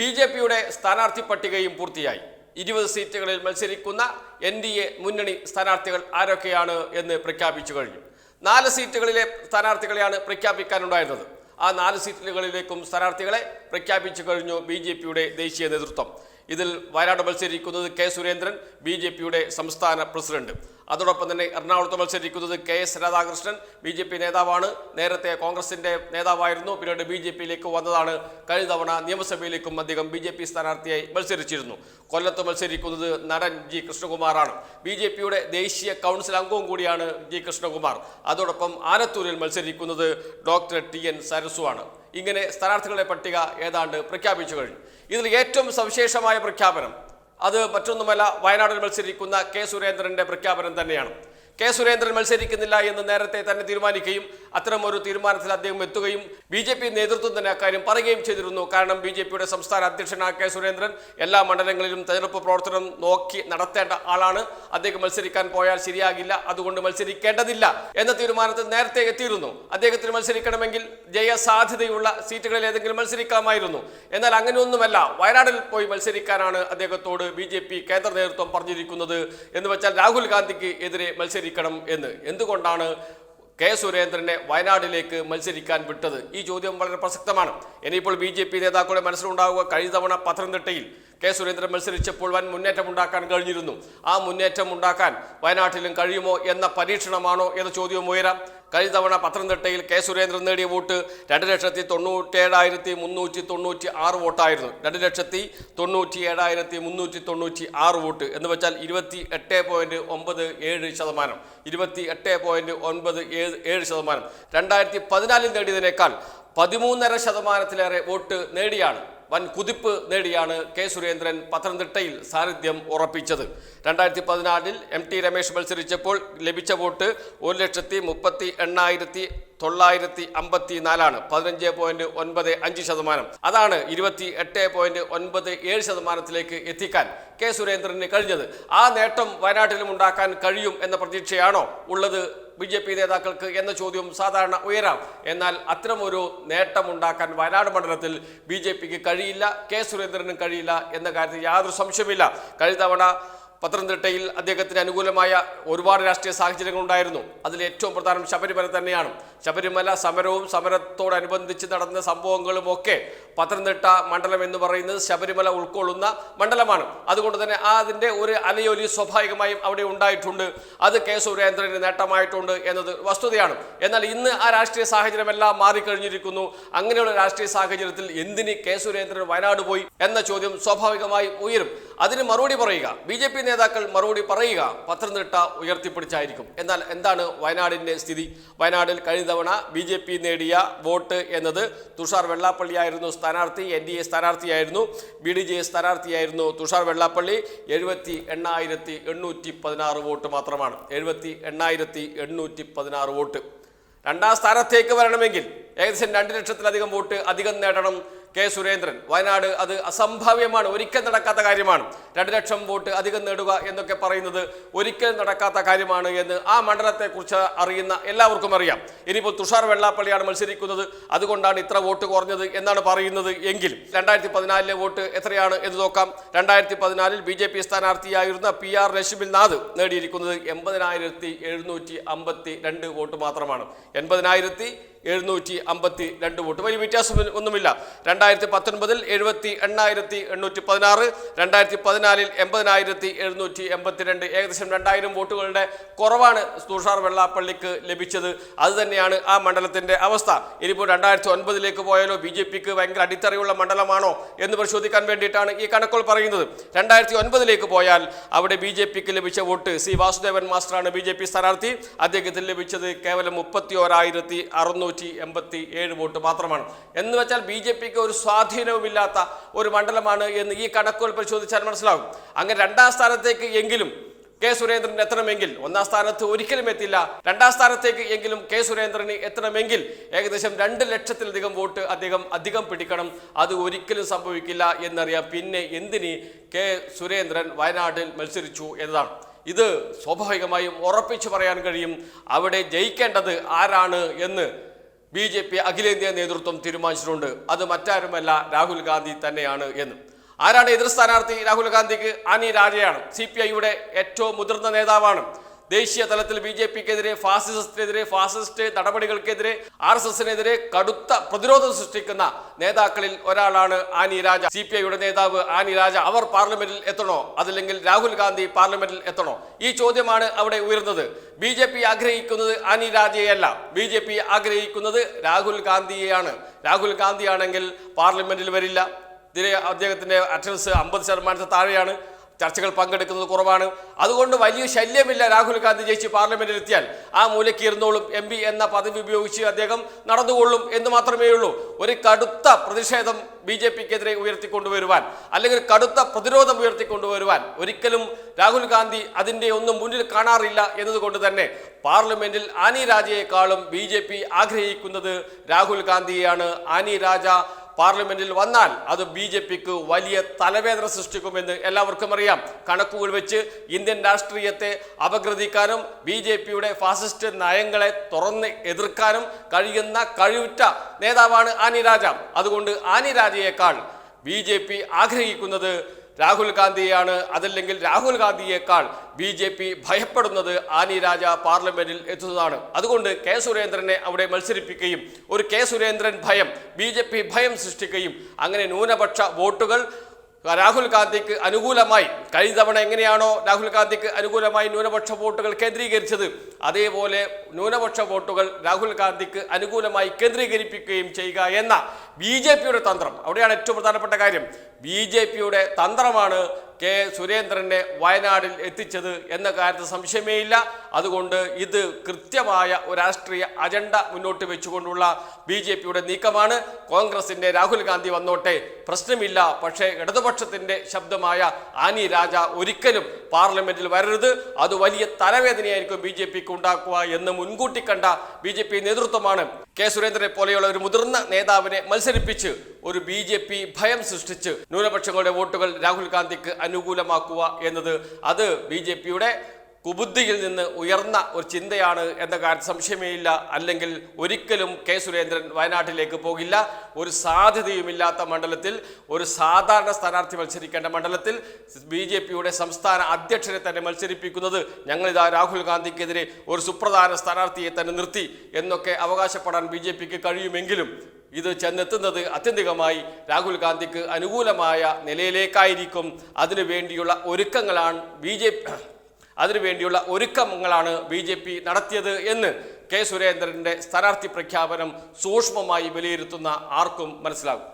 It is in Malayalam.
ബി ജെ പിയുടെ സ്ഥാനാർത്ഥി പട്ടികയും പൂർത്തിയായി. ഇരുപത് സീറ്റുകളിൽ മത്സരിക്കുന്ന എൻ ഡി എ മുന്നണി സ്ഥാനാർത്ഥികൾ ആരൊക്കെയാണ് എന്ന് പ്രഖ്യാപിച്ചു കഴിഞ്ഞു. നാല് സീറ്റുകളിലെ സ്ഥാനാർത്ഥികളെയാണ് പ്രഖ്യാപിക്കാനുണ്ടായിരുന്നത്. ആ നാല് സീറ്റുകളിലേക്കും സ്ഥാനാർത്ഥികളെ പ്രഖ്യാപിച്ചു കഴിഞ്ഞു ബി ജെ പിയുടെ ദേശീയ നേതൃത്വം. ഇതിൽ വയനാട് മത്സരിക്കുന്നത് കെ സുരേന്ദ്രൻ ബി ജെ പിയുടെ സംസ്ഥാന പ്രസിഡന്റ്. അതോടൊപ്പം തന്നെ എറണാകുളത്ത് മത്സരിക്കുന്നത് K S Radhakrishnan B J P നേതാവാണ്. നേരത്തെ കോൺഗ്രസിന്റെ നേതാവായിരുന്നു. പിന്നീട് ബി ജെ പിയിലേക്ക് വന്നതാണ്. കഴിഞ്ഞ തവണ നിയമസഭയിലേക്കും അദ്ദേഹം ബി ജെ പി സ്ഥാനാർത്ഥിയായി മത്സരിച്ചിരുന്നു. കൊല്ലത്ത് മത്സരിക്കുന്നത് നടൻ ജി കൃഷ്ണകുമാറാണ്. ബി ജെ പിയുടെ ദേശീയ കൗൺസിൽ അംഗവും കൂടിയാണ് ജി കൃഷ്ണകുമാർ. അതോടൊപ്പം ആലത്തൂരിൽ മത്സരിക്കുന്നത് ഡോക്ടർ ടി എൻ സരസുവാണ്. ഇങ്ങനെ സ്ഥാനാർത്ഥികളുടെ പട്ടിക ഏതാണ്ട് പ്രഖ്യാപിച്ചു കഴിഞ്ഞു. ഇതിൽ ഏറ്റവും സവിശേഷമായ പ്രഖ്യാപനം അത് മറ്റൊന്നുമല്ല വയനാട്ടിൽ മത്സരിക്കുന്ന കെ സുരേന്ദ്രന്റെ പ്രഖ്യാപനം തന്നെയാണ്. കെ സുരേന്ദ്രൻ മത്സരിക്കുന്നില്ല എന്ന് നേരത്തെ തന്നെ തീരുമാനിക്കുകയും അത്തരം ഒരു തീരുമാനത്തിൽ അദ്ദേഹം എത്തുകയും ബി ജെ പി നേതൃത്വം തന്നെ അക്കാര്യം പറയുകയും ചെയ്തിരുന്നു. കാരണം ബി ജെ പിയുടെ സംസ്ഥാന അധ്യക്ഷനായ കെ സുരേന്ദ്രൻ എല്ലാ മണ്ഡലങ്ങളിലും തെരഞ്ഞെടുപ്പ് പ്രവർത്തനം നോക്കി നടത്തേണ്ട ആളാണ്. അദ്ദേഹം മത്സരിക്കാൻ പോയാൽ ശരിയാകില്ല അതുകൊണ്ട് മത്സരിക്കേണ്ടതില്ല എന്ന തീരുമാനത്തിൽ നേരത്തെ എത്തിയിരുന്നു. അദ്ദേഹത്തിന് മത്സരിക്കണമെങ്കിൽ ജയസാധ്യതയുള്ള സീറ്റുകളിൽ ഏതെങ്കിലും മത്സരിക്കാമായിരുന്നു. എന്നാൽ അങ്ങനെയൊന്നുമല്ല വയനാടിൽ പോയി മത്സരിക്കാനാണ് അദ്ദേഹത്തോട് ബി കേന്ദ്ര നേതൃത്വം പറഞ്ഞിരിക്കുന്നത് എന്ന് വെച്ചാൽ രാഹുൽ ഗാന്ധിക്ക് എതിരെ മത്സരിക്കണം എന്ന്. എന്തുകൊണ്ടാണ് കെ സുരേന്ദ്രനെ വയനാട്ടിലേക്ക് മത്സരിക്കാൻ വിട്ടത്? ഈ ചോദ്യം വളരെ പ്രസക്തമാണ്. ഇനിയിപ്പോൾ ബി ജെ പി നേതാക്കളുടെ മനസ്സിലുണ്ടാവുക കഴിഞ്ഞ തവണ പത്തനംതിട്ടയിൽ കെ സുരേന്ദ്രൻ മത്സരിച്ചപ്പോൾ വൻ മുന്നേറ്റം ഉണ്ടാക്കാൻ കഴിഞ്ഞിരുന്നു. ആ മുന്നേറ്റം ഉണ്ടാക്കാൻ വയനാട്ടിലും കഴിയുമോ എന്ന പരീക്ഷണമാണോ എന്ന ചോദ്യവും ഉയരാം. കഴിഞ്ഞ തവണ പത്തനംതിട്ടയിൽ കെ സുരേന്ദ്രൻ നേടിയ വോട്ട് രണ്ട് ലക്ഷത്തി തൊണ്ണൂറ്റേഴായിരത്തി മുന്നൂറ്റി തൊണ്ണൂറ്റി ആറ് വോട്ടായിരുന്നു. രണ്ട് ലക്ഷത്തി തൊണ്ണൂറ്റി ഏഴായിരത്തി മുന്നൂറ്റി തൊണ്ണൂറ്റി ആറ് വോട്ട്. എന്ന് വെച്ചാൽ ഇരുപത്തി എട്ട് പോയിന്റ് ഒമ്പത് ഏഴ് ശതമാനം. ഇരുപത്തി എട്ട് പോയിന്റ് ഒൻപത് ഏഴ് ഏഴ് ശതമാനം. രണ്ടായിരത്തി പതിനാലിൽ നേടിയതിനേക്കാൾ പതിമൂന്നര ശതമാനത്തിലേറെ വോട്ട് നേടിയാണ് വൻ കുതിപ്പ് നേടിയാണ് കെ സുരേന്ദ്രൻ പത്തനംതിട്ടയിൽ സാന്നിധ്യം ഉറപ്പിച്ചത്. രണ്ടായിരത്തി പതിനാലിൽ എം ടി രമേശ് മത്സരിച്ചപ്പോൾ ലഭിച്ച വോട്ട് ഒരു ലക്ഷത്തി മുപ്പത്തി എണ്ണായിരത്തി തൊള്ളായിരത്തി അമ്പത്തി നാലാണ് പതിനഞ്ച് പോയിന്റ് ഒൻപത് അഞ്ച് ശതമാനം. അതാണ് ഇരുപത്തി എട്ട് പോയിന്റ് ഒൻപത് ഏഴ് ശതമാനത്തിലേക്ക് എത്തിക്കാൻ കെ സുരേന്ദ്രന് കഴിഞ്ഞത്. ആ നേട്ടം വയനാട്ടിലും ഉണ്ടാക്കാൻ കഴിയും എന്ന പ്രതീക്ഷയാണോ ഉള്ളത്? ബി ജെ പി നേതാക്കൾക്ക് എന്ന ചോദ്യം സാധാരണ ഉയരാം. എന്നാൽ അത്തരമൊരു നേട്ടമുണ്ടാക്കാൻ വയനാട് മണ്ഡലത്തിൽ ബി ജെ പിക്ക് കഴിയില്ല കെ സുരേന്ദ്രനും കഴിയില്ല എന്ന കാര്യത്തിൽ യാതൊരു സംശയമില്ല കഴിഞ്ഞ തവണ പത്തനംതിട്ടയിൽ അദ്ദേഹത്തിന് അനുകൂലമായ ഒരുപാട് രാഷ്ട്രീയ സാഹചര്യങ്ങൾ ഉണ്ടായിരുന്നു അതിൽ ഏറ്റവും പ്രധാനം ശബരിമല തന്നെയാണ്. ശബരിമല സമരവും സമരത്തോടനുബന്ധിച്ച് നടന്ന സംഭവങ്ങളും ഒക്കെ പത്തനംതിട്ട മണ്ഡലം എന്ന് പറയുന്നത് ശബരിമല ഉൾക്കൊള്ളുന്ന മണ്ഡലമാണ്. അതുകൊണ്ട് തന്നെ ആ അതിന്റെ ഒരു അലയൊലി സ്വാഭാവികമായും അവിടെ ഉണ്ടായിട്ടുണ്ട്. അത് കെ സുരേന്ദ്രന് നേട്ടമായിട്ടുണ്ട് എന്നത് വസ്തുതയാണ്. എന്നാൽ ഇന്ന് ആ രാഷ്ട്രീയ സാഹചര്യമെല്ലാം മാറിക്കഴിഞ്ഞിരിക്കുന്നു. അങ്ങനെയുള്ള രാഷ്ട്രീയ സാഹചര്യത്തിൽ എന്തിന് കെ സുരേന്ദ്രൻ വയനാട് പോയി എന്ന ചോദ്യം സ്വാഭാവികമായി ഉയരും. അതിന് മറുപടി പറയുക. ബി ജെ പി നേതാക്കൾ മറുപടി പറയുക. പത്തനംതിട്ട ഉയർത്തിപ്പിടിച്ചായിരിക്കും. എന്നാൽ എന്താണ് വയനാടിന്റെ സ്ഥിതി? വയനാടിൽ കഴിഞ്ഞ തവണ ബി ജെ പി നേടിയ വോട്ട് എന്നത് തുഷാർ വെള്ളാപ്പള്ളിയായിരുന്നു സ്ഥാനാർത്ഥി എൻ ഡി എ സ്ഥാനാർത്ഥിയായിരുന്നു. ബി ഡി ജെ സ്ഥാനാർത്ഥിയായിരുന്നു തുഷാർ വെള്ളാപ്പള്ളി. എഴുപത്തി എണ്ണായിരത്തി എണ്ണൂറ്റി പതിനാറ് വോട്ട് മാത്രമാണ്. എഴുപത്തി എണ്ണായിരത്തി എണ്ണൂറ്റി പതിനാറ് വോട്ട്. രണ്ടാം സ്ഥാനത്തേക്ക് വരണമെങ്കിൽ ഏകദേശം രണ്ട് ലക്ഷത്തിലധികം വോട്ട് അധികം നേടണം കെ സുരേന്ദ്രൻ. വയനാട് അത് അസംഭാവ്യമാണ് ഒരിക്കൽ നടക്കാത്ത കാര്യമാണ്. രണ്ട് ലക്ഷം വോട്ട് അധികം നേടുക എന്നൊക്കെ പറയുന്നത് ഒരിക്കൽ നടക്കാത്ത കാര്യമാണ് എന്ന് ആ മണ്ഡലത്തെക്കുറിച്ച് അറിയുന്ന എല്ലാവർക്കും അറിയാം. ഇനിയിപ്പോൾ തുഷാർ വെള്ളാപ്പള്ളിയാണ് മത്സരിക്കുന്നത്. അതുകൊണ്ടാണ് ഇത്ര വോട്ട് കുറഞ്ഞത് എന്നാണ് പറയുന്നത് എങ്കിൽ. രണ്ടായിരത്തി പതിനാലിലെ വോട്ട് എത്രയാണ് എന്ന് നോക്കാം. രണ്ടായിരത്തി പതിനാലിൽ ബി ജെ പി സ്ഥാനാർത്ഥിയായിരുന്ന പി ആർ രശ്മിൽ നാഥ് നേടിയിരിക്കുന്നത് എൺപതിനായിരത്തി എഴുന്നൂറ്റി അമ്പത്തി രണ്ട് വോട്ട് മാത്രമാണ്. എൺപതിനായിരത്തി എഴുന്നൂറ്റി അമ്പത്തി രണ്ട് വോട്ട്. വലിയ വ്യത്യാസം ഒന്നുമില്ല. രണ്ടായിരത്തി പത്തൊൻപതിൽ എഴുപത്തി എണ്ണായിരത്തി എണ്ണൂറ്റി പതിനാറ് രണ്ടായിരത്തി പതിനാലിൽ എൺപതിനായിരത്തി എഴുന്നൂറ്റി എൺപത്തിരണ്ട് ഏകദേശം രണ്ടായിരം വോട്ടുകളുടെ കുറവാണ് തുഷാർ വെള്ളാപ്പള്ളിക്ക് ലഭിച്ചത്. അതുതന്നെയാണ് ആ മണ്ഡലത്തിന്റെ അവസ്ഥ. ഇനിയിപ്പോൾ രണ്ടായിരത്തി ഒൻപതിലേക്ക് പോയാലോ ബി ജെ പിക്ക് ഭയങ്കര അടിത്തറയുള്ള മണ്ഡലമാണോ എന്ന് പരിശോധിക്കാൻ വേണ്ടിയിട്ടാണ് ഈ കണക്കുകൾ പറയുന്നത്. രണ്ടായിരത്തി ഒൻപതിലേക്ക് പോയാൽ അവിടെ ബി ജെ പിക്ക് ലഭിച്ച വോട്ട് സി വാസുദേവൻ മാസ്റ്ററാണ് ബി ജെ പി സ്ഥാനാർത്ഥി. അദ്ദേഹത്തിന് ലഭിച്ചത് കേവലം മുപ്പത്തി ഓരായിരത്തി അറുന്നൂറ്റി എൺപത്തി ഏഴ് വോട്ട് മാത്രമാണ്. എന്ന് വെച്ചാൽ ബി ജെ പിക്ക് ഒരു സ്വാധീനവുമില്ലാത്ത ഒരു മണ്ഡലമാണ് എന്ന് ഈ കണക്കുകൾ പരിശോധിച്ചാൽ മനസ്സിലാകും. അങ്ങനെ രണ്ടാം സ്ഥാനത്തേക്ക് എങ്കിലും കെ സുരേന്ദ്രൻ എത്തണമെങ്കിൽ ഒന്നാം സ്ഥാനത്ത് ഒരിക്കലും എത്തില്ല. രണ്ടാം സ്ഥാനത്തേക്ക് എങ്കിലും കെ സുരേന്ദ്രന് എത്തണമെങ്കിൽ ഏകദേശം രണ്ട് ലക്ഷത്തിലധികം വോട്ട് അദ്ദേഹം അധികം പിടിക്കണം. അത് ഒരിക്കലും സംഭവിക്കില്ല എന്നറിയാം. പിന്നെ എന്തിന് കെ സുരേന്ദ്രൻ വയനാട്ടിൽ മത്സരിച്ചു എന്നതാണ്. ഇത് സ്വാഭാവികമായും ഉറപ്പിച്ചു പറയാൻ കഴിയും. അവിടെ ജയിക്കേണ്ടത് ആരാണ് എന്ന് ബി ജെ പി അഖിലേന്ത്യാ നേതൃത്വം തീരുമാനിച്ചിട്ടുണ്ട്. അത് മറ്റാരുമല്ല രാഹുൽ ഗാന്ധി തന്നെയാണ് എന്ന്. ആരാണ് എതിർ സ്ഥാനാർത്ഥി രാഹുൽ ഗാന്ധിക്ക്? ആനി രാജയാണ് സി പി ഐയുടെ ഏറ്റവും മുതിർന്ന നേതാവാണ്. ദേശീയ തലത്തിൽ ബി ജെ പിക്കെതിരെ ഫാസിസത്തിനെതിരെ ഫാസിസ്റ്റ് നടപടികൾക്കെതിരെ ആർ എസ് എസിനെതിരെ കടുത്ത പ്രതിരോധം സൃഷ്ടിക്കുന്ന നേതാക്കളിൽ ഒരാളാണ് ആനി രാജ. സി പി ഐയുടെ നേതാവ് ആനി രാജ. അവർ പാർലമെന്റിൽ എത്തണോ? അതല്ലെങ്കിൽ രാഹുൽ ഗാന്ധി പാർലമെന്റിൽ എത്തണോ? ഈ ചോദ്യമാണ് അവിടെ ഉയർന്നത്. ബി ജെ പി ആഗ്രഹിക്കുന്നത് ആനി രാജയെയല്ല ബി ജെ പി ആഗ്രഹിക്കുന്നത് രാഹുൽ ഗാന്ധിയെയാണ്. രാഹുൽ ഗാന്ധിയാണെങ്കിൽ പാർലമെന്റിൽ വരില്ല. ഇതിലെ അദ്ദേഹത്തിന്റെ അറ്റൻഡൻസ് അമ്പത് ശതമാനത്തിൽ താഴെയാണ്. ചർച്ചകൾ പങ്കെടുക്കുന്നത് കുറവാണ്. അതുകൊണ്ട് വലിയ ശല്യമില്ല രാഹുൽ ഗാന്ധി ജയിച്ച് പാർലമെന്റിൽ എത്തിയാൽ. ആ മൂലയ്ക്ക് ഇരുന്നോളും എം പി എന്ന പദവി ഉപയോഗിച്ച് അദ്ദേഹം നടന്നുകൊള്ളും എന്ന് മാത്രമേ ഉള്ളൂ. ഒരു കടുത്ത പ്രതിഷേധം ബി ജെ പിക്കെതിരെ ഉയർത്തിക്കൊണ്ടുവരുവാൻ അല്ലെങ്കിൽ കടുത്ത പ്രതിരോധം ഉയർത്തിക്കൊണ്ടുവരുവാൻ ഒരിക്കലും രാഹുൽ ഗാന്ധി അതിന്റെ ഒന്നും മുന്നിൽ കാണാറില്ല എന്നതുകൊണ്ട് തന്നെ പാർലമെന്റിൽ ആനി രാജയെക്കാളും ബി ആഗ്രഹിക്കുന്നത് രാഹുൽ ഗാന്ധിയാണ് ആനി രാജ പാർലമെന്റിൽ വന്നാൽ അത് ബി ജെ പിക്ക് വലിയ തലവേദന സൃഷ്ടിക്കുമെന്ന് എല്ലാവർക്കും അറിയാം. കണക്കുകൾ വെച്ച് ഇന്ത്യൻ രാഷ്ട്രീയത്തെ അപഗ്രഥിക്കാനും ബി ജെ പിയുടെ ഫാസിസ്റ്റ് നയങ്ങളെ തുറന്ന് എതിർക്കാനും കഴിയുന്ന കഴിവുറ്റ നേതാവാണ് ആനി രാജ. അതുകൊണ്ട് ആനി രാജയേക്കാൾ ബി ജെ പി ആഗ്രഹിക്കുന്നത് രാഹുൽ ഗാന്ധിയാണ് അതല്ലെങ്കിൽ രാഹുൽ ഗാന്ധിയേക്കാൾ ബി ജെ പി ഭയപ്പെടുന്നത് ആനി രാജ പാർലമെന്റിൽ എത്തുന്നതാണ്. അതുകൊണ്ട് കെ സുരേന്ദ്രനെ അവിടെ മത്സരിപ്പിക്കുകയും ഒരു കെ സുരേന്ദ്രൻ ഭയം ബി ഭയം സൃഷ്ടിക്കുകയും അങ്ങനെ ന്യൂനപക്ഷ വോട്ടുകൾ രാഹുൽ ഗാന്ധിക്ക് അനുകൂലമായി കഴിഞ്ഞ തവണ എങ്ങനെയാണോ രാഹുൽ ഗാന്ധിക്ക് അനുകൂലമായി ന്യൂനപക്ഷ വോട്ടുകൾ കേന്ദ്രീകരിച്ചത് അതേപോലെ ന്യൂനപക്ഷ വോട്ടുകൾ രാഹുൽ ഗാന്ധിക്ക് അനുകൂലമായി കേന്ദ്രീകരിപ്പിക്കുകയും ചെയ്യുക എന്ന ബി തന്ത്രം. അവിടെയാണ് ഏറ്റവും പ്രധാനപ്പെട്ട കാര്യം. ബി തന്ത്രമാണ് കെ സുരേന്ദ്രനെ വയനാടിൽ എത്തിച്ചത് എന്ന കാര്യത്തിൽ സംശയമേ ഇല്ല അതുകൊണ്ട് ഇത് കൃത്യമായ ഒരു രാഷ്ട്രീയ അജണ്ട മുന്നോട്ട് വെച്ചുകൊണ്ടുള്ള ബി ജെ പിയുടെ നീക്കമാണ്. കോൺഗ്രസിന്റെ രാഹുൽ ഗാന്ധി വന്നോട്ടെ. പ്രശ്നമില്ല പക്ഷേ ഇടതുപക്ഷത്തിന്റെ ശബ്ദമായ ആനി രാജ ഒരിക്കലും പാർലമെന്റിൽ വരരുത്. അത് വലിയ തലവേദനയായിരിക്കും ബി ജെ പിക്ക് ഉണ്ടാക്കുക എന്ന് മുൻകൂട്ടി കണ്ട ബി ജെ പി നേതൃത്വമാണ് കെ സുരേന്ദ്രനെ പോലെയുള്ള ഒരു മുതിർന്ന നേതാവിനെ മത്സരിപ്പിച്ച് ഒരു ബി ജെ പി ഭയം സൃഷ്ടിച്ച് ന്യൂനപക്ഷങ്ങളുടെ വോട്ടുകൾ രാഹുൽ ഗാന്ധിക്ക് അനുകൂലമാക്കുക എന്നത് അത് ബി ജെ പിയുടെ കുബുദ്ധിയിൽ നിന്ന് ഉയർന്ന ഒരു ചിന്തയാണ് എന്ന കാര്യം സംശയമേയില്ല. അല്ലെങ്കിൽ ഒരിക്കലും കെ സുരേന്ദ്രൻ വയനാട്ടിലേക്ക് പോകില്ല. ഒരു സാധ്യതയുമില്ലാത്ത മണ്ഡലത്തിൽ ഒരു സാധാരണ സ്ഥാനാർത്ഥി മത്സരിക്കേണ്ട മണ്ഡലത്തിൽ ബി ജെ പിയുടെ സംസ്ഥാന അധ്യക്ഷനെ തന്നെ മത്സരിപ്പിക്കുന്നത് ഞങ്ങളിതാ രാഹുൽ ഗാന്ധിക്കെതിരെ ഒരു സുപ്രധാന സ്ഥാനാർത്ഥിയെ തന്നെ നിർത്തി എന്നൊക്കെ അവകാശപ്പെടാൻ ബി കഴിയുമെങ്കിലും ഇത് ചെന്നെത്തുന്നത് അത്യന്തികമായി രാഹുൽ ഗാന്ധിക്ക് അനുകൂലമായ നിലയിലേക്കായിരിക്കും. അതിനു വേണ്ടിയുള്ള ഒരുക്കങ്ങളാണ് ബി ജെ അതിനുവേണ്ടിയുള്ള ഒരുക്കങ്ങളാണ് ബി ജെ പി നടത്തിയത് എന്ന് കെ സുരേന്ദ്രന്റെ സ്ഥാനാർത്ഥി പ്രഖ്യാപനം സൂക്ഷ്മമായി വിലയിരുത്തുന്ന ആർക്കും മനസ്സിലാകും.